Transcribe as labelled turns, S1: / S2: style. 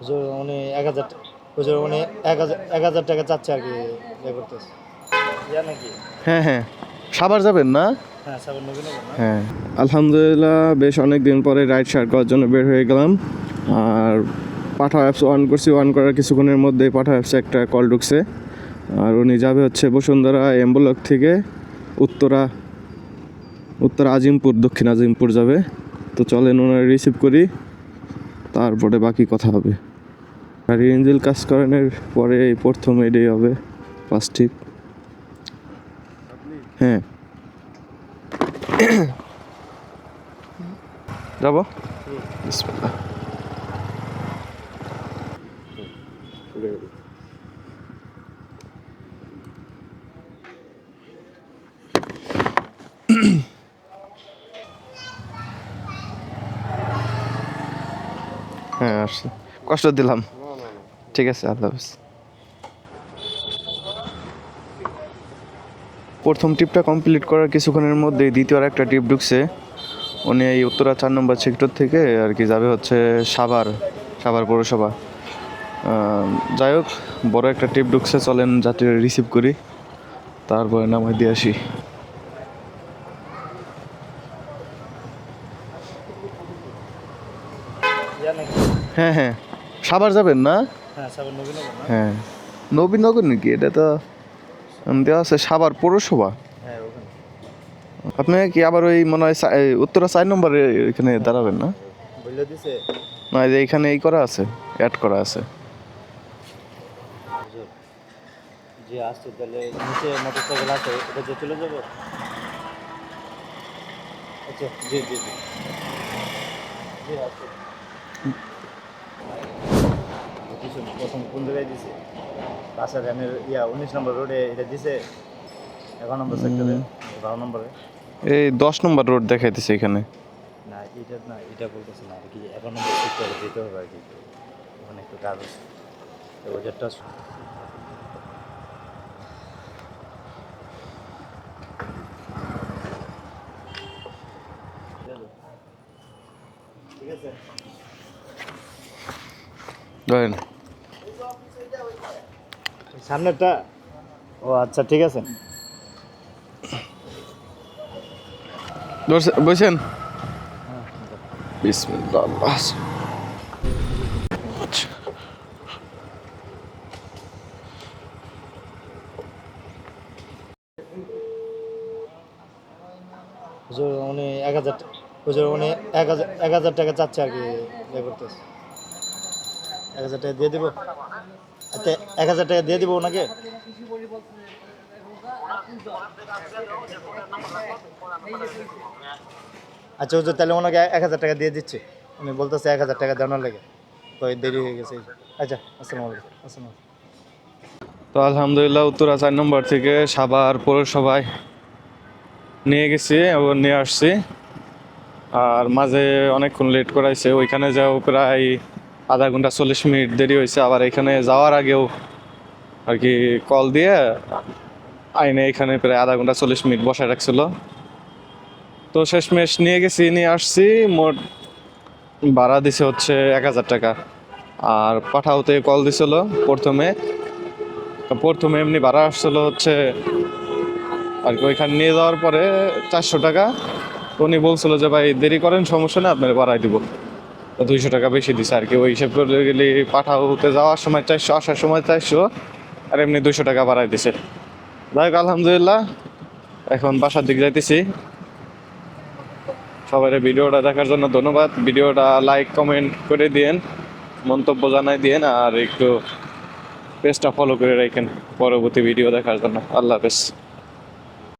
S1: হুজুর উনি এক হাজার হুজুর উনি এক হাজার এক হাজার টাকা চাচ্ছে আর কি ইয়ে করতেছে। ইয়া নাকি?
S2: হ্যাঁ হ্যাঁ। সাবার যাবেন না?
S1: হ্যাঁ না?
S2: হ্যাঁ। আলহামদুলিল্লাহ বেশ অনেক দিন পরে রাইড শেয়ার করার জন্য বের হয়ে গেলাম। আর পাঠা অ্যাপস অন করছি অন করার কিছুক্ষণের মধ্যেই পাঠা অ্যাপসে একটা কল ঢুকছে। আর উনি যাবে হচ্ছে বসুন্ধরা এম্বলক থেকে উত্তরা উত্তর আজিমপুর দক্ষিণ আজিমপুর যাবে। তো চলেন ওনারা রিসিভ করি তারপরে বাকি কথা হবে। আর ইঞ্জিল কাজ করানোর পরে এই প্রথম এটাই হবে প্লাস্টিক হ্যাঁ। যাব? হ্যাঁ আসছি। কষ্ট দিলাম। ঠিক আছে, আল্লাহ হাফিজ। প্রথম টিপটা কমপ্লিট করার কিছুক্ষণের মধ্যে দ্বিতীয় আর একটা টিপ ঢুকছে। উনি এই উত্তরা চার নম্বর সেক্টর থেকে আর কি যাবে হচ্ছে সাভার সাভার পৌরসভা। যাই হোক, বড় একটা টিপ ঢুকছে, চলেন যাত্রীরা রিসিভ করি। তারপরে নামাই দিয়ে আসি। হ্যাঁ হ্যাঁ। সাভার যাবেন না?
S1: হ্যাঁ
S2: হ্যাঁ। নবীনগর নাকি? এটা তো দেওয়া আছে সাভার পৌরসভা।
S1: হ্যাঁ
S2: আপনি কি আবার ওই মনে হয় উত্তরা চার নম্বরে এখানে দাঁড়াবেন না? না যে এখানে এই করা আছে অ্যাড করা আছে।
S1: জি আসছে তাহলে নিচে মোটর আছে এটা যে চলে যাব? আচ্ছা জি জি জি। জি আছে। কিছু প্রথম কোন জায়গায় দিছে? পাশে ভ্যানের ইয়া উনিশ নম্বর রোডে এটা দিছে? এগারো নম্বর সেক্টরে বারো নম্বরে।
S2: এই দশ নম্বর রোড দেখাইতেছে এখানে।
S1: না এটা না এটা বলতেছে না আর কি এগারো নম্বর সেক্টরে যেতে হবে আর কি। ওখানে একটু কাজ আছে। তো ওদেরটা ঠিক আছে।
S2: ধরেন।
S1: সামনেরটা? ও আচ্ছা ঠিক আছে।
S2: বসেন। বিসমিল্লাহ।
S1: হুজুর উনি এক হুজুর উনি এক হাজার এক হাজার টাকা চাচ্ছে আর কি ইয়ে করতেছে। এক হাজার টাকা দিয়ে দিব? আচ্ছা এক হাজার টাকা দিয়ে দিব ওনাকে? আচ্ছা হুজুর, তাহলে ওনাকে এক হাজার টাকা দিয়ে দিচ্ছি। উনি বলতেছে এক হাজার টাকা দেওয়ার লেগে। তো দেরি হয়ে গেছে আচ্ছা আসসালামু আলাইকুম, আসসালাম
S2: তো আলহামদুলিল্লাহ, উত্তরা চার নম্বর থেকে সাবার পৌরসভায় নিয়ে গেছি এবং নিয়ে আসছি। আর মাঝে অনেকক্ষণ লেট করাইছে, ওইখানে যাও প্রায় আধা ঘণ্টা চল্লিশ মিনিট দেরি হয়েছে। আবার এখানে যাওয়ার আগেও আর কি কল দিয়ে আইনে এখানে প্রায় আধা ঘণ্টা চল্লিশ মিনিট বসায় রাখছিল। তো শেষমেশ নিয়ে গেছি, নিয়ে আসছি। মোট ভাড়া দিছে হচ্ছে এক হাজার টাকা। আর পাঠাওতে কল দিছিল প্রথমে। প্রথমে এমনি ভাড়া আসছিল হচ্ছে আর কি ওইখানে নিয়ে যাওয়ার পরে চারশো টাকা। উনি বলছিল যে, ভাই দেরি করেন, সমস্যা নেই, আপনার বাড়াই দিব। দুইশো টাকা বেশি দিছে আর কি। ওই হিসেব করে গেলে পাঠাওতে যাওয়ার সময় চারশো, আসার সময় চারশো, আর এমনি দুইশো টাকা বাড়াই দিছে। যাই হোক, আলহামদুলিল্লাহ, এখন বাসার দিক যাইতেছি। সবাই ভিডিওটা দেখার জন্য ধন্যবাদ। ভিডিওটা লাইক কমেন্ট করে দিয়েন, মন্তব্য জানাই দিয়েন, আর একটু পেজটা ফলো করে রাখেন। পরবর্তী ভিডিও দেখার জন্য। আল্লাহ হাফেজ।